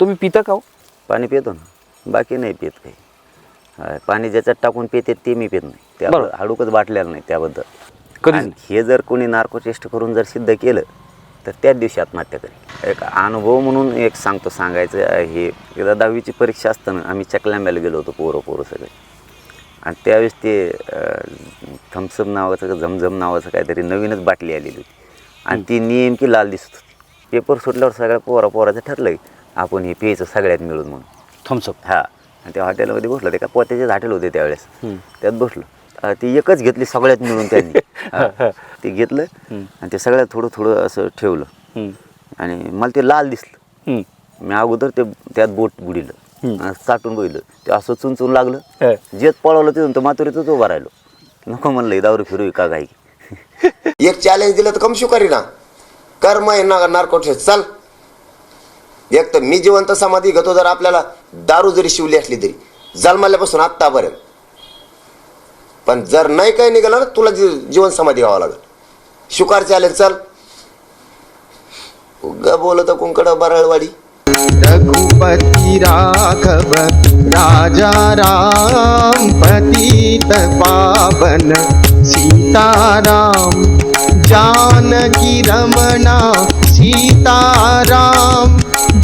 तुम्ही पिता का हो? पाणी पितो ना. बाकी नाही पित काही. हा, पाणी ज्याच्यात टाकून पिते ते मी पित नाही. त्या बरोबर. हाडूकच बाटलेलं नाही त्याबद्दल. कधीच आणि हे जर कोणी नार्को टेस्ट करून जर सिद्ध केलं तर त्याच दिवशी आत्महत्या करेल. एक अनुभव म्हणून एक सांगतो सांगायचं आहे, हे एकदा दहावीची परीक्षा असताना आम्ही चकलांब्याला गेलो होतो पोरं पोरं सगळे. आणि त्यावेळेस ते थम्सअप नावाचं का झमझम नावाचं काहीतरी नवीनच बाटली आलेली होती. आणि ती नेमकी लाल दिसत होती. पेपर सुटल्यावर सगळ्या पोरा पोराचं ठरलं की आपण हे प्यायचं सगळ्यात मिळून म्हणून. थम्सअप हा. आणि त्या हॉटेलमध्ये बसलो ते का पोत्याचेच हॉटेल होते त्यावेळेस. त्यात बसलो. अं, ती एकच घेतली सगळ्यात मिळून त्यांनी. हा. ते घेतलं आणि ते सगळ्यात थोडं थोडं असं ठेवलं. हम्म. आणि मला ते लाल दिसलं. हम्म. मी अगोदर ते त्यात बोट बुडीलं. हम्म. आणि चाटून बघितलं ते असं चुनचून लागलं. हे. जेत पळवलं तिथून तर मातुरीतच उभा राहिलो. नको म्हणलं "ही दारू फिरू का काही एक चॅलेंज दिलं तर कम शिकारी ना. कर मग ना नार्कोटिक्स चल. एक तर मी जिवंत समाधी घेतो जर आपल्याला दारू जरी शिवली असली तरी. जन्माल्यापासून आत्तापर्यंत. पण जर नाही काही निघालं ना तुला जीवन समाधी घ्यावं लागेल. शुकार चालेल चल. उग बोलत कुंकड बरळवाडी. रघुपती राघव राजा राम पतित पावन सीताराम जानकी रमणा सीताराम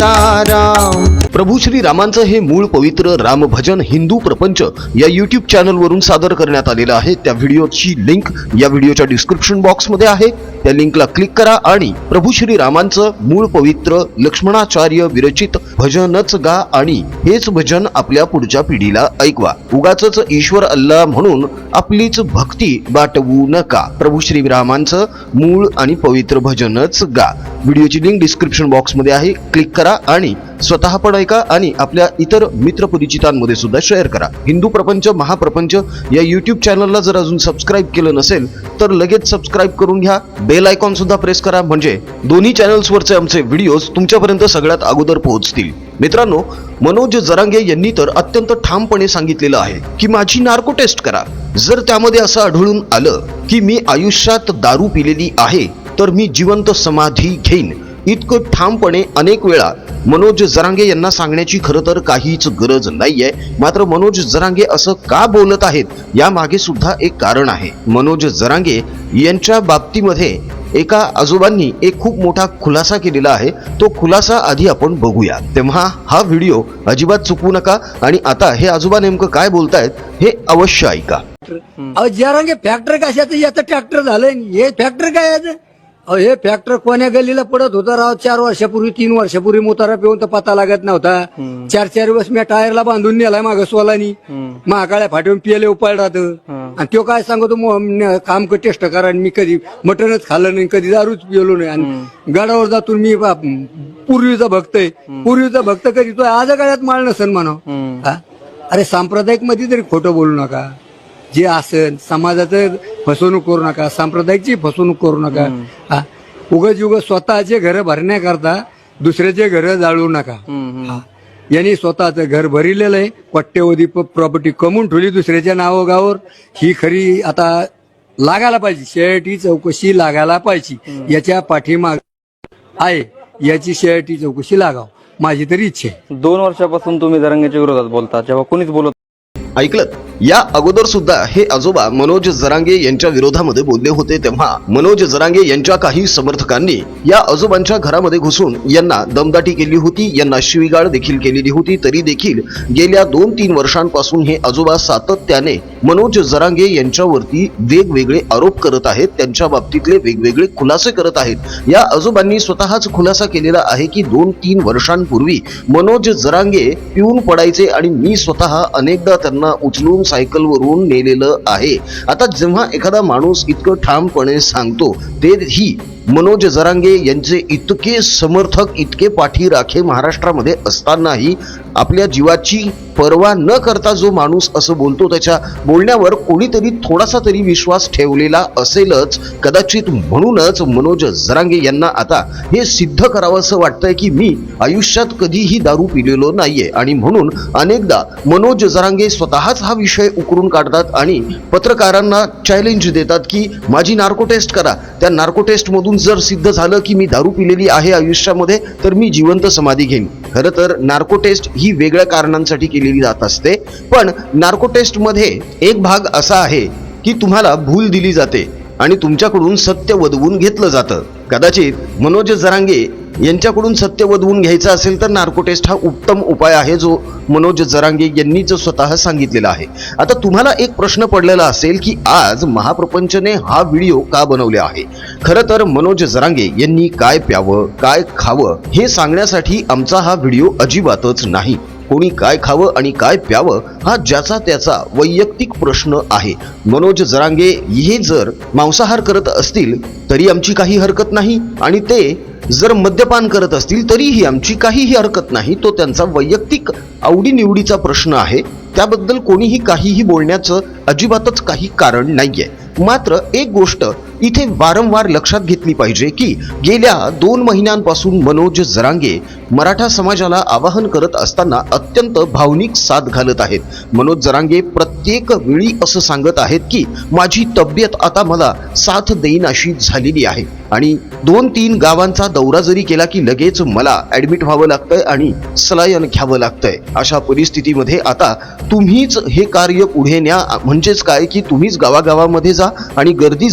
सीताराम प्रभू श्री रामांचं हे मूळ पवित्र रामभजन हिंदू प्रपंच या युट्यूब चॅनलवरून सादर करण्यात आलेलं आहे. त्या व्हिडिओची लिंक या व्हिडिओच्या डिस्क्रिप्शन बॉक्समध्ये आहे. त्या लिंकला क्लिक करा आणि प्रभू श्री रामांचं मूळ पवित्र लक्ष्मणाचार्य विरचित भजनच गा आणि हेच भजन आपल्या पुढच्या पिढीला ऐकवा. उगाच ईश्वर अल्ला म्हणून आपलीच भक्ती बाटवू नका. प्रभू श्री रामांचं मूळ आणि पवित्र भजनच गा. व्हिडिओची लिंक डिस्क्रिप्शन बॉक्समध्ये आहे. क्लिक करा आणि स्वतः पण ऐका आणि आपल्या इतर मित्र परिचितांमध्ये सुद्धा शेअर करा. हिंदू प्रपंच महाप्रपंच या यूट्यूब चॅनलला जर अजून सबस्क्राईब केलं नसेल तर लगेच सबस्क्राईब करून घ्या. बेल आयकॉन सुद्धा प्रेस करा. म्हणजे दोन्ही चॅनल्सवरचे आमचे व्हिडिओज तुमच्यापर्यंत सगळ्यात अगोदर पोहोचतील. मित्रांनो मनोज जरांगे यांनी तर अत्यंत ठामपणे सांगितलेलं आहे की माझी नार्को टेस्ट करा. जर त्यामध्ये असं आढळून आलं की मी आयुष्यात दारू पिलेली आहे तर मी जिवंत समाधी घेईन. इतकं ठामपणे अनेक वेळा मनोज जरांगे यांना सांगण्याची खरं तर काहीच गरज नाहीये. मात्र मनोज जरांगे असं का बोलत आहेत? यामागे सुद्धा एक कारण आहे. मनोज जरांगे यांच्या बाबतीमध्ये एका आजोबांनी एक खूप मोठा खुलासा केलेला आहे. तो खुलासा आधी आपण बघूया. तेव्हा हा व्हिडिओ अजिबात चुकवू नका आणि आता हे आजोबा नेमकं काय बोलतायत हे अवश्य ऐका. अहो जरांगे फॅक्टर कशाचं? याचं ट्रॅक्टर झालंय. हे फॅक्टर काय याचं अहो हे फॅक्टर कोण्या गल्लीला पडत होता राव? चार वर्षापूर्वी तीन वर्षापूर्वी मोतारा पिऊन तर पता लागत नव्हता. चार चार दिवस मी टायरला बांधून नेलाय माग सोलानी. महाकाळ्या फाटून पियले उपाय राहत. आणि तो काय सांगतो मो- न- काम क टेस्ट करा आणि मी कधी मटनच खाल्लं नाही कधी दारूच पिलो नाही. आणि गडावर जातून मी पूर्वीचा भक्त आहे. पूर्वीचा भक्त कधी तो आज काळात माळ नसन म्हणा हा? अरे सांप्रदायिकमध्ये तरी खोटं बोलू नका. जे असेल समाजाचं फसवणूक करू नका सांप्रदायिकची फसवणूक करू नका. हा. उगच उगच स्वतःचे घर भरण्याकरता दुसऱ्याचे घर जाळू नका. हा. यांनी स्वतःचं घर भरिलेलं आहे. पट्टेवधी प्रॉपर्टी कमवून ठेवली दुसऱ्याच्या नावागावर. ही खरी आता लागायला पाहिजे. शेअरटी चौकशी लागायला पाहिजे. याच्या पाठीमाग आहे. याची शेअरटी चौकशी लागाव. माझी तरी इच्छा आहे. दोन वर्षापासून तुम्ही जरंगेच्या विरोधात बोलता. जेव्हा कोणीच बोलत ऐकलं? या अगोदर सुद्धा हे आजोबा मनोज जरांगे यांच्या विरोधामध्ये बोलले होते तेव्हा मनोज जरांगे यांच्या काही समर्थकांनी या आजोबांच्या घरामध्ये घुसून यांना दमदाटी केली होती यांना शिवीगाळ देखील केलेली होती. तरी देखील गेल्या दोन तीन वर्षांपासून हे आजोबा सातत्याने मनोज जरांगे यांच्यावरती वेगवेगळे आरोप करत आहेत त्यांच्या बाबतीतले वेगवेगळे खुलासे करत आहेत. या आजोबांनी स्वतःच खुलासा केलेला आहे की दोन तीन वर्षांपूर्वी मनोज जरांगे पिऊन पडायचे आणि मी स्वतः अनेकदा त्यांना उचलून सायकलवरून नेलेलं आहे. आता जेव्हा एखादा माणूस इतकं ठामपणे सांगतो तेही मनोज जरांगे यांचे इतके समर्थक इतके पाठीराखे महाराष्ट्रामध्ये असतानाही आपल्या जीवाची पर्वा न करता जो माणूस असं बोलतो त्याच्या बोलण्यावर कोणीतरी थोडासा तरी विश्वास ठेवलेला असेलच. कदाचित म्हणूनच मनोज जरांगे यांना आता हे सिद्ध करावं असं वाटतंय की मी आयुष्यात कधीही दारू पिलेलो नाहीये. आणि म्हणून अनेकदा मनोज जरांगे स्वतःच हा विषय उकरून काढतात आणि पत्रकारांना चॅलेंज देतात की माझी नार्को टेस्ट करा. त्या नार्को टेस्टमधून जर सिद्ध झालं की मी दारू पिलेली आहे आयुष्यामध्ये तर मी जिवंत समाधी घेईन. खरं तर नार्को टेस्ट ही वेगळ्या कारणांसाठी केलेली जात असते. पण नार्को टेस्टमध्ये एक भाग असा आहे की तुम्हाला भूल दिली जाते. आणि तुमच्याकडून सत्य वदवून घेतलं जातं. कदाचित मनोज जरांगे यांच्याकडून सत्य वदवून घ्यायचं असेल तर नार्को टेस्ट हा उत्तम उपाय आहे जो मनोज जरांगे यांनीच स्वतः सांगितलेला आहे. आता तुम्हाला एक प्रश्न पडलेला असेल की आज महाप्रपंचने हा व्हिडिओ का बनवले आहे? खरं तर मनोज जरांगे यांनी काय प्यावं काय खावं हे सांगण्यासाठी आमचा हा व्हिडिओ अजिबातच नाही. कोणी काय खावं आणि काय प्यावं हा ज्याचा त्याचा वैयक्तिक प्रश्न आहे. मनोज जरांगे हे जर मांसाहार करत असतील तरी आमची काही हरकत नाही. आणि ते जर मद्यपान करत असतील तरीही आमची काहीही हरकत नाही. तो त्यांचा वैयक्तिक आवडीनिवडीचा प्रश्न आहे. त्याबद्दल कोणीही काहीही बोलण्याचं अजिबातच काही कारण नाहीये. मात्र एक गोष्ट इथे वारंवार लक्षात घेतली पाहिजे की गेल्या दोन महिन्यांपासून मनोज जरांगे मराठा समाजाला आवाहन करत असताना अत्यंत भावनिक साथ घालत आहेत. मनोज जरांगे प्रत्येक वेळी असं सांगत आहेत की माझी तब्येत आता मला साथ देईन अशी झालेली आहे. आणि दोन तीन गावांचा दौरा जरी केला की लगेच मला ऍडमिट व्हावं लागतंय आणि सलायन घ्यावं लागतंय. अशा परिस्थितीमध्ये आता तुम्हीच हे कार्य पुढे न्या म्हणजेच काय की तुम्हीच गावागावामध्ये जा आणि गर्दी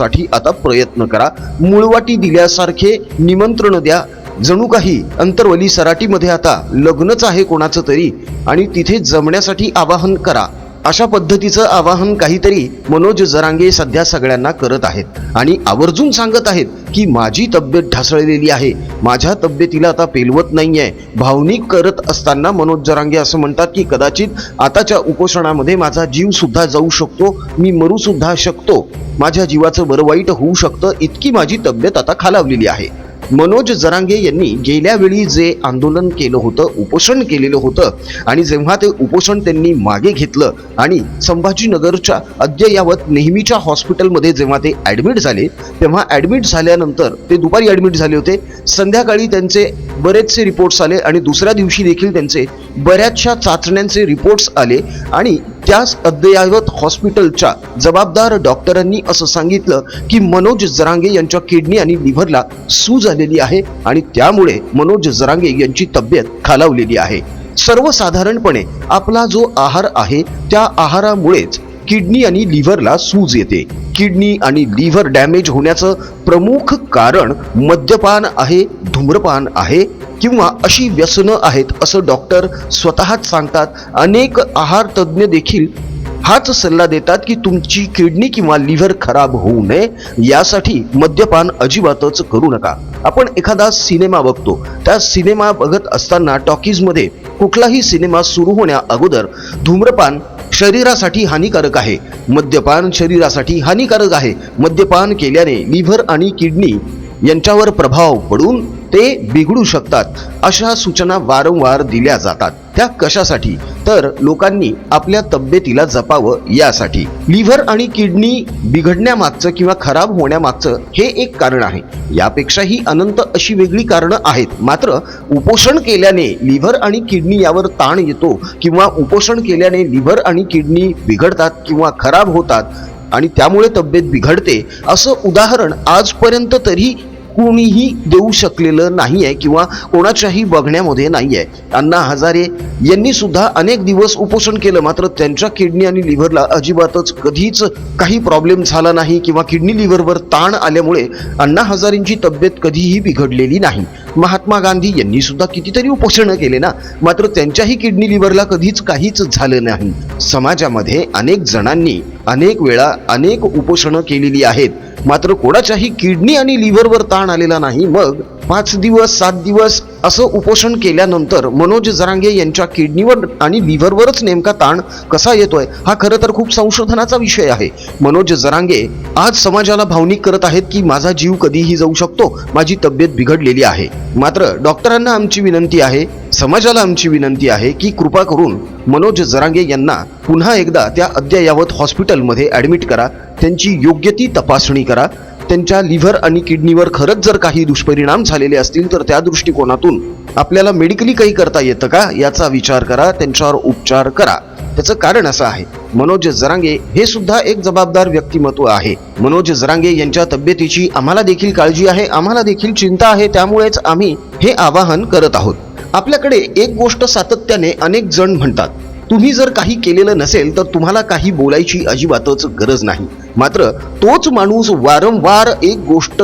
करण्यासाठी आता प्रयत्न करा. मुळवाटी दिल्यासारखे निमंत्रण द्या. जणू काही अंतर्वली सराटीमध्ये आता लग्नच आहे कोणाचं तरी आणि तिथे जमण्यासाठी आवाहन करा. अशा पद्धतीचं आवाहन काहीतरी मनोज जरांगे सध्या सगळ्यांना करत आहेत. आणि आवर्जून सांगत आहेत की माझी तब्येत ढासळलेली आहे. माझ्या तब्येतीला आता पेलवत नाहीये. भावनिक करत असताना मनोज जरांगे असं म्हणतात की कदाचित आताच्या उपोषणामध्ये माझा जीव सुद्धा जाऊ शकतो. मी मरू सुद्धा शकतो. माझ्या जीवाचं बरं वाईट होऊ शकतं. इतकी माझी तब्येत आता खालावलेली आहे. मनोज जरांगे यांनी गेल्या वेळी जे आंदोलन केलं होतं उपोषण केलेलं होतं आणि जेव्हा ते उपोषण त्यांनी मागे घेतलं आणि संभाजीनगरच्या अद्ययावत नेहमीच्या हॉस्पिटलमध्ये जेव्हा ते ॲडमिट झाले तेव्हा ॲडमिट झाल्यानंतर ते दुपारी ॲडमिट झाले होते संध्याकाळी त्यांचे बरेचसे रिपोर्ट्स आले आणि दुसऱ्या दिवशी देखील त्यांचे बऱ्याचशा चाचण्यांचे रिपोर्ट्स आले आणि त्याच अद्ययावत हॉस्पिटलच्या जबाबदार डॉक्टरांनी असं सांगितलं की मनोज जरांगे यांच्या किडनी आणि लिव्हरला सूज आलेली आहे आणि त्यामुळे मनोज जरांगे यांची तब्येत खालावलेली आहे. सर्वसाधारणपणे आपला जो आहार आहे त्या आहारामुळेच किडनी आणि लिव्हरला सूज येते. किडनी आणि लिव्हर डॅमेज होण्याचं प्रमुख कारण मद्यपान आहे धूम्रपान आहे किंवा अशी व्यसनं आहेत असं डॉक्टर स्वतःच सांगतात. अनेक आहार तज्ज्ञ देखील हाच सल्ला देतात की तुमची किडनी किंवा लिव्हर खराब होऊ नये यासाठी मद्यपान अजिबातच करू नका. आपण एखादा सिनेमा बघतो. त्या सिनेमा बघत असताना टॉकीजमध्ये कुठलाही सिनेमा सुरू होण्या अगोदर धूम्रपान शरीरासाठी हानिकारक आहे. मद्यपान शरीरासाठी हानिकारक आहे. मद्यपान केल्याने लिव्हर आणि किडनी यांच्यावर प्रभाव पडून ते बिघडू शकतात अशा सूचना वारंवार दिल्या जातात. त्या कशासाठी? तर लोकांनी आपल्या तब्येतीला जपावं यासाठी. लिव्हर आणि किडनी बिघडण्यामागचं किंवा खराब होण्यामागचं हे एक कारण आहे. यापेक्षाही अनंत अशी वेगळी कारणं आहेत. मात्र उपोषण केल्याने लिव्हर आणि किडनी यावर ताण येतो किंवा उपोषण केल्याने लिव्हर आणि किडनी बिघडतात किंवा खराब होतात आणि त्यामुळे तब्येत बिघडते असं उदाहरण आजपर्यंत तरी कोणीही देऊ शकलेलं नाही आहे किंवा कोणाच्याही बघण्यामध्ये नाही आहे अण्णा हजारे यांनी सुद्धा अनेक दिवस उपोषण केलं. मात्र त्यांच्या किडनी आणि लिव्हरला अजिबातच कधीच काही प्रॉब्लेम झाला नाही किंवा किडनी लिव्हरवर ताण आल्यामुळे अण्णा हजारेंची तब्येत कधीही बिघडलेली नाही. महात्मा गांधी यांनी सुद्धा कितीतरी उपोषणं केले ना? मात्र त्यांच्याही किडनी लिव्हरला कधीच काहीच झालं नाही. समाजामध्ये अनेक जणांनी अनेक वेळा अनेक उपोषणं केलेली आहेत. मात्र कोणाच्याही किडनी आणि लिव्हरवर ताण आलेला नाही. मग पाच दिवस सात दिवस असं उपोषण केल्यानंतर मनोज जरांगे यांच्या किडनीवर आणि लिव्हरवरच नेमका ताण कसा येतोय हा खरं तर खूप संशोधनाचा विषय आहे. मनोज जरांगे आज समाजाला भावनिक करत आहेत की माझा जीव कधीही जाऊ शकतो माझी तब्येत बिघडलेली आहे. मात्र डॉक्टरांना आमची विनंती आहे समाजाला आमची विनंती आहे की कृपा करून मनोज जरांगे यांना पुन्हा एकदा त्या अद्ययावत हॉस्पिटलमध्ये ॲडमिट करा त्यांची योग्य ती तपासणी करा त्यांच्या लिव्हर आणि किडनीवर खरंच जर काही दुष्परिणाम झालेले असतील तर त्या दृष्टिकोनातून आपल्याला मेडिकली काही करता येतं का याचा विचार करा त्यांच्यावर उपचार करा. त्याचं कारण असं आहे मनोज जरांगे हे सुद्धा एक जबाबदार व्यक्तिमत्व आहे. मनोज जरांगे यांच्या तब्येतीची आम्हाला देखील काळजी आहे आम्हाला देखील चिंता आहे त्यामुळेच आम्ही हे आवाहन करत आहोत. आपल्याकडे एक गोष्ट सातत्याने अनेक जण म्हणतात तुम्ही जर काही केलेलं नसेल तर तुम्हाला काही बोलायची अजिबातच गरज नाही. मात्र तोच माणूस वारंवार एक गोष्ट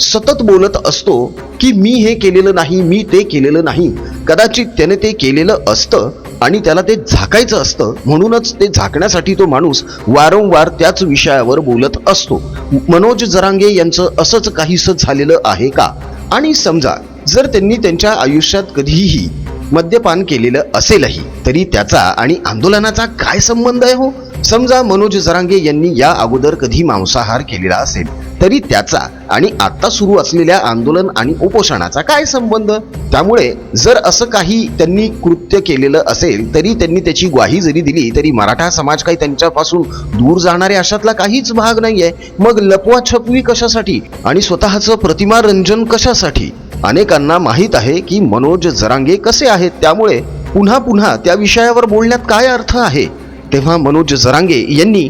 सतत बोलत असतो की मी हे केलेलं नाही मी ते केलेलं नाही. कदाचित त्याने ते केलेलं असतं आणि त्याला ते झाकायचं असतं. म्हणूनच ते झाकण्यासाठी तो माणूस वारंवार त्याच विषयावर बोलत असतो. मनोज जरांगे यांचं असंच काहीसं झालेलं आहे का? आणि समजा जर त्यांनी त्यांच्या आयुष्यात कधीही मद्यपान केलेलं असेलही तरी त्याचा आणि आंदोलनाचा काय संबंध आहे हो? समजा मनोज जरांगे यांनी या अगोदर कधी मांसाहार केलेला असेल तरी त्याचा आणि आता सुरू असलेल्या आंदोलन आणि उपोषणाचा काय संबंध? त्यामुळे जर असं काही त्यांनी कृत्य केलेलं असेल तरी त्यांनी त्याची ग्वाही जरी दिली तरी मराठा समाज काही त्यांच्यापासून दूर जाणारे अशातला काहीच भाग नाहीये. मग लपवा छपवी कशासाठी? आणि स्वतःचं प्रतिमा रंजन कशासाठी? अनेकांना माहीत आहे की मनोज जरांगे कसे आहेत त्यामुळे पुन्हा पुन्हा त्या विषयावर बोलण्यात काय अर्थ आहे? तेव्हा मनोज जरांगे यांनी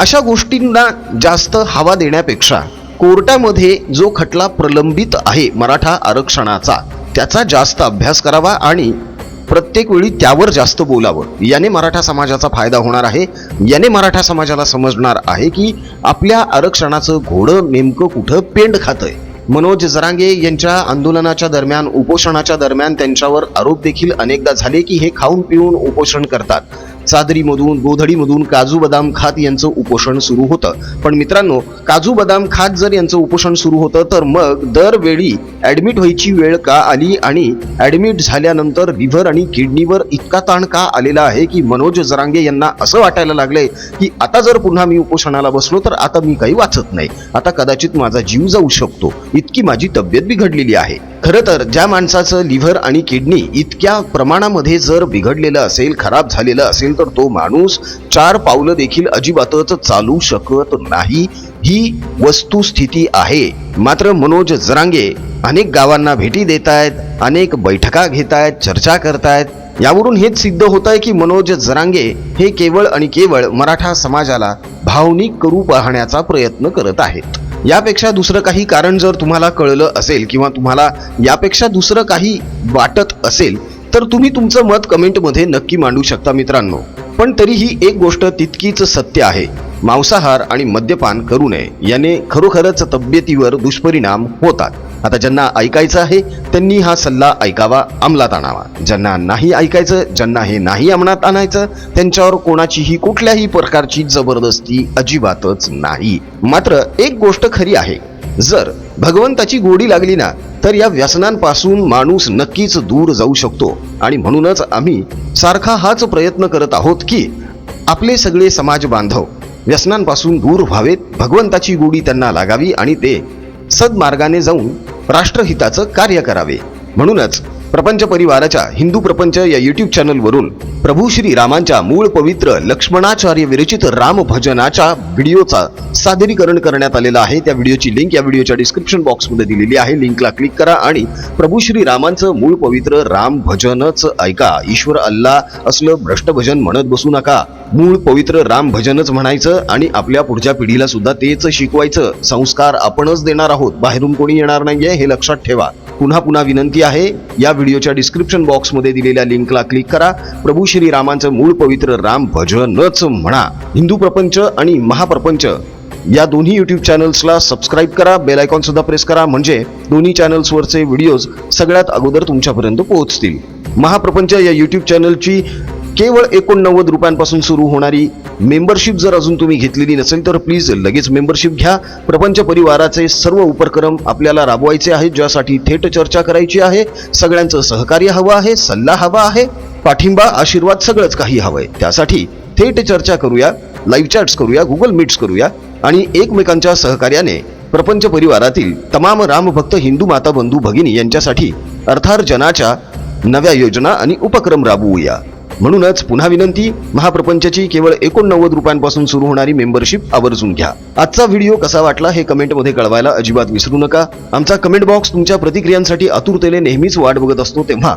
अशा गोष्टींना जास्त हवा देण्यापेक्षा कोर्टामध्ये जो खटला प्रलंबित आहे मराठा आरक्षणाचा त्याचा जास्त अभ्यास करावा आणि प्रत्येक वेळी त्यावर जास्त बोलावं. याने मराठा समाजाचा फायदा होणार आहे. याने मराठा समाजाला समजणार आहे की आपल्या आरक्षणाचं घोडं नेमकं कुठं पेंड खातंय. मनोज जरांगे यांच्या आंदोलनाच्या दरम्यान उपोषणाच्या दरम्यान त्यांच्यावर आरोप देखील अनेकदा झाले की हे खाऊन पिऊन उपोषण करतात. चादरीमधून गोधडीमधून काजू बदाम खात यांचं उपोषण सुरू होतं. पण मित्रांनो काजू बदाम खात जर यांचं उपोषण सुरू होतं तर मग दरवेळी ॲडमिट व्हायची वेळ का आली आणि ॲडमिट झाल्यानंतर लिव्हर आणि किडनीवर इतका ताण का आलेला आहे की मनोज जरांगे यांना असं वाटायला लागलंय की आता जर पुन्हा मी उपोषणाला बसलो तर आता मी काही वाचत नाही. आता कदाचित माझा जीव जाऊ शकतो. इतकी माझी तब्येत बिघडलेली आहे. खरं तर ज्या माणसाचं लिव्हर आणि किडनी इतक्या प्रमाणामध्ये जर बिघडलेलं असेल खराब झालेलं असेल तर तो माणूस चार पावलं देखील अजिबातच चालू शकत नाही. ही वस्तुस्थिती आहे. मात्र मनोज जरांगे अनेक गावांना भेटी देत आहेत अनेक बैठका घेत आहेत चर्चा करतायत यावरून हेच सिद्ध होत आहे की मनोज जरांगे हे केवळ आणि केवळ मराठा समाजाला भावनिक करू पाहण्याचा प्रयत्न करत आहेत. यापेक्षा दुसरं काही कारण जर तुम्हाला कळलं असेल किंवा तुम्हाला यापेक्षा दुसरं काही वाटत असेल तर तुम्ही तुमचं मत कमेंटमध्ये नक्की मांडू शकता मित्रांनो. पण तरीही एक गोष्ट तितकीच सत्य आहे. मांसाहार आणि मद्यपान करू नये. याने खरोखरच तब्येतीवर दुष्परिणाम होतात. आता ज्यांना ऐकायचं आहे त्यांनी हा सल्ला ऐकावा अंमलात आणावा. ज्यांना नाही ऐकायचं ज्यांना हे नाही अंमलात आणायचं त्यांच्यावर कोणाचीही कुठल्याही प्रकारची जबरदस्ती अजिबातच नाही. मात्र एक गोष्ट खरी आहे. जर भगवंताची गोडी लागली ना तर या व्यसनांपासून माणूस नक्कीच दूर जाऊ शकतो. आणि म्हणूनच आम्ही सारखा हाच प्रयत्न करत आहोत की आपले सगळे समाज बांधव व्यसनांपासून दूर व्हावेत भगवंताची गोडी त्यांना लागावी आणि ते सद्मार्गाने जाऊन राष्ट्रहिताचं कार्य करावे. म्हणूनच प्रपंच परिवाराच्या हिंदू प्रपंच या युट्यूब चॅनलवरून प्रभू श्री रामांच्या मूळ पवित्र लक्ष्मणाचार्य विरचित राम भजनाच्या व्हिडिओचा सादरीकरण करण्यात आलेला आहे. त्या व्हिडिओची लिंक या व्हिडिओच्या डिस्क्रिप्शन बॉक्समध्ये दिलेली आहे. लिंकला क्लिक करा आणि प्रभू श्री रामांचं मूळ पवित्र राम भजनच ऐका. ईश्वर अल्ला असलं भ्रष्ट भजन म्हणत बसू नका. मूळ पवित्र राम भजनच म्हणायचं आणि आपल्या पुढच्या पिढीला सुद्धा तेच शिकवायचं. संस्कार आपणच देणार आहोत. बाहेरून कोणी येणार नाहीये हे लक्षात ठेवा. पुन्हा पुन्हा विनंती आहे. या व्हिडिओच्या डिस्क्रिप्शन बॉक्समध्ये दिलेल्या लिंकला क्लिक करा. प्रभू श्री रामांचं मूळ पवित्र राम भजनच म्हणा. हिंदू प्रपंच आणि महाप्रपंच. या दोन्ही यूट्यूब चॅनल्सला सबस्क्राईब करा. बेल आयकॉन सुद्धा प्रेस करा. म्हणजे दोन्ही चॅनल्सवरचे व्हिडिओज सगळ्यात अगोदर तुमच्यापर्यंत पोहोचतील. महाप्रपंच या यूट्यूब चॅनलची केवळ एकोणनव्वद रुपयांपासून सुरू होणारी मेंबरशिप जर अजून तुम्ही घेतलेली नसेल तर प्लीज लगेच मेंबरशिप घ्या. प्रपंच परिवाराचे सर्व उपक्रम आपल्याला राबवायचे आहेत ज्यासाठी थेट चर्चा करायची आहे. सगळ्यांचं सहकार्य हवं आहे सल्ला हवा आहे. पाठिंबा आशीर्वाद सगळंच काही हवंय. त्यासाठी थेट चर्चा करूया लाईव्ह चॅट्स करूया गुगल मीट्स करूया आणि एकमेकांच्या सहकार्याने प्रपंच परिवारातील तमाम रामभक्त हिंदू माता बंधू भगिनी यांच्यासाठी अर्थार्जनाच्या नव्या योजना आणि उपक्रम राबवूया. म्हणूनच पुन्हा विनंती महाप्रपंचची केवळ एकोणनव्वद रुपयांपासून सुरू होणारी मेंबरशिप आवर्जून घ्या. आजचा व्हिडिओ कसा वाटला हे कमेंटमध्ये कळवायला अजिबात विसरू नका. आमचा कमेंट बॉक्स तुमच्या प्रतिक्रियांसाठी आतुरतेने नेहमीच वाट बघत असतो तेव्हा